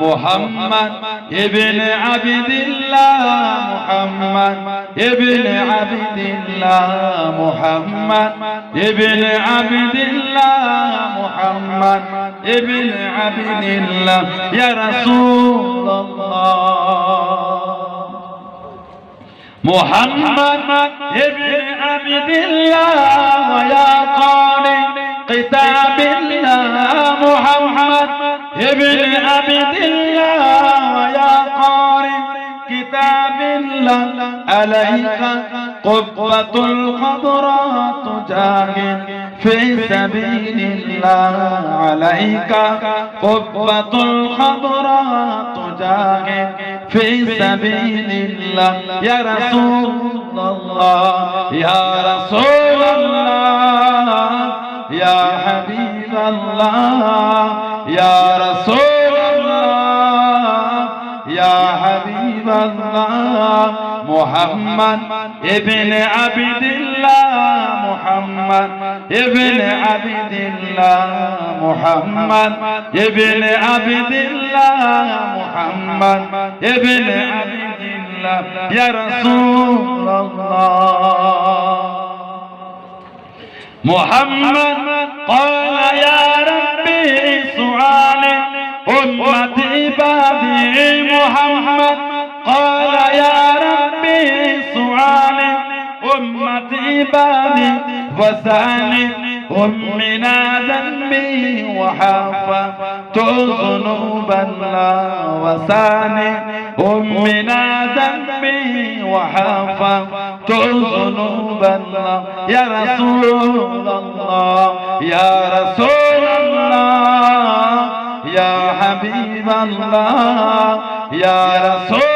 محمد ابن عبد الله محمد ابن عبد الله محمد ابن عبد الله محمد ابن عبد الله يا رسول الله محمد ابن عبد الله يا قارئ كتاب الله محمد ابن عبد الله يا قارئ كتاب الله عليك قبة الخضراء تجاهد في سبيل الله عليك قبة الخضراء تجاهد في سبيل الله يا رسول الله يا رسول হাবিব আল্লাহ ইয়া রাসূল আল্লাহ ইয়া হাবিব আল্লাহ মুহাম্মদ ইবনে আবিদুল্লাহ মুহাম্মদ ইবনে আবিদুল্লাহ মুহাম্মদ ইবনে আবিদুল্লাহ মুহাম্মদ ইবনে আবিদুল্লাহ ইয়া রাসূল আল্লাহ محمد قال يا ربي سؤال امتي عبادي محمد قال يا ربي سؤال امتي عبادي وسألني ومن ذنبي وحافظت ذنوبا لا وساني ومن ذنبي وحافظت ذنوبا لا يا رسول الله يا رسول الله يا حبيب الله يا رسول